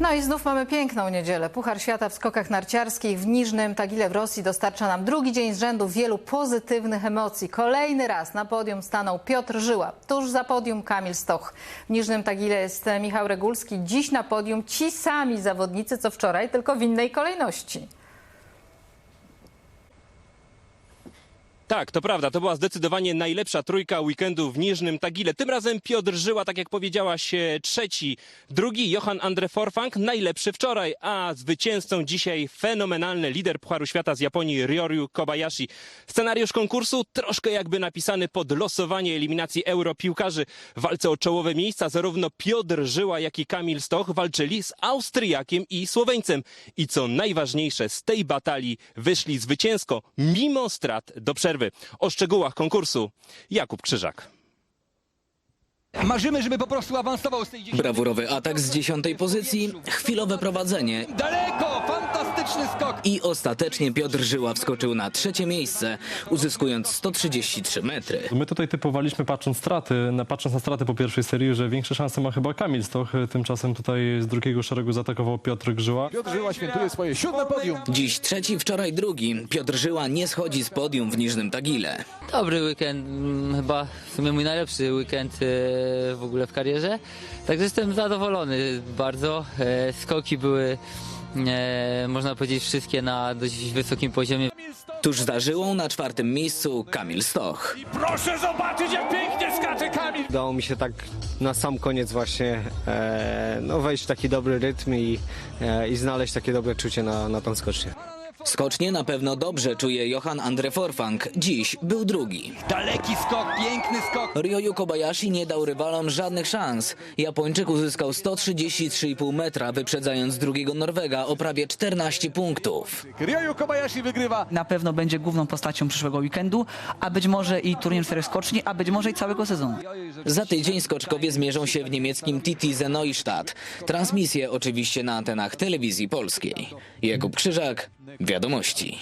No i znów mamy piękną niedzielę. Puchar Świata w skokach narciarskich w Niżnym Tagile w Rosji dostarcza nam drugi dzień z rzędu wielu pozytywnych emocji. Kolejny raz na podium stanął Piotr Żyła. Tuż za podium Kamil Stoch. W Niżnym Tagile jest Michał Regulski. Dziś na podium ci sami zawodnicy co wczoraj, tylko w innej kolejności. Tak, to prawda. To była zdecydowanie najlepsza trójka weekendu w Niżnym Tagile. Tym razem Piotr Żyła, tak jak powiedziałaś, e, trzeci. Drugi Johan Andre Forfang, najlepszy wczoraj. A zwycięzcą dzisiaj fenomenalny lider Pucharu Świata z Japonii Ryoryu Kobayashi. Scenariusz konkursu troszkę jakby napisany pod losowanie eliminacji europiłkarzy. W walce o czołowe miejsca zarówno Piotr Żyła, jak i Kamil Stoch walczyli z Austriakiem i Słoweńcem. I co najważniejsze, z tej batalii wyszli zwycięsko, mimo strat do przerwy. O szczegółach konkursu Jakub Krzyżak. Marzymy, żeby po prostu awansował z tej dziesiątej. Brawurowy atak z dziesiątej pozycji, chwilowe prowadzenie Daleko! Fantastyczny skok! i ostatecznie Piotr Żyła wskoczył na trzecie miejsce, uzyskując 133 metry. My tutaj typowaliśmy patrząc straty, na, patrząc na straty po pierwszej serii, że większe szanse ma chyba Kamil Stoch. Tymczasem tutaj z drugiego szeregu zaatakował Piotr Grzyła. Piotr Żyła świętuje swoje siódme podium. Dziś trzeci, wczoraj drugi. Piotr Żyła nie schodzi z podium w Niżnym Tagile. Dobry weekend, mm, chyba w sumie mój najlepszy weekend e, w ogóle w karierze. Także jestem zadowolony bardzo. E, Skoki były, e, można powiedzieć, wszystkie na dość wysokim poziomie. Tuż za Żyłą na czwartym miejscu Kamil Stoch. Proszę zobaczyć, jak pięknie skacze Kamil. Udało mi się tak na sam koniec właśnie e, no, wejść w taki dobry rytm i, e, i znaleźć takie dobre czucie na, na tą skocznię. Skocznie na pewno dobrze czuje Johan Andre Forfang. Dziś był drugi. Daleki skok, piękny skok! Ryoyu Kobayashi nie dał rywalom żadnych szans. Japończyk uzyskał 133,5 metra, wyprzedzając drugiego Norwega o prawie 14 punktów. Ryoyu Kobayashi wygrywa. na pewno będzie główną postacią przyszłego weekendu, a być może i turnieju czterech skoczni, a być może i całego sezonu. Za tydzień skoczkowie zmierzą się w niemieckim Titize Neustadt. Transmisję oczywiście na antenach telewizji polskiej. Jakub Krzyżak, wiadomości.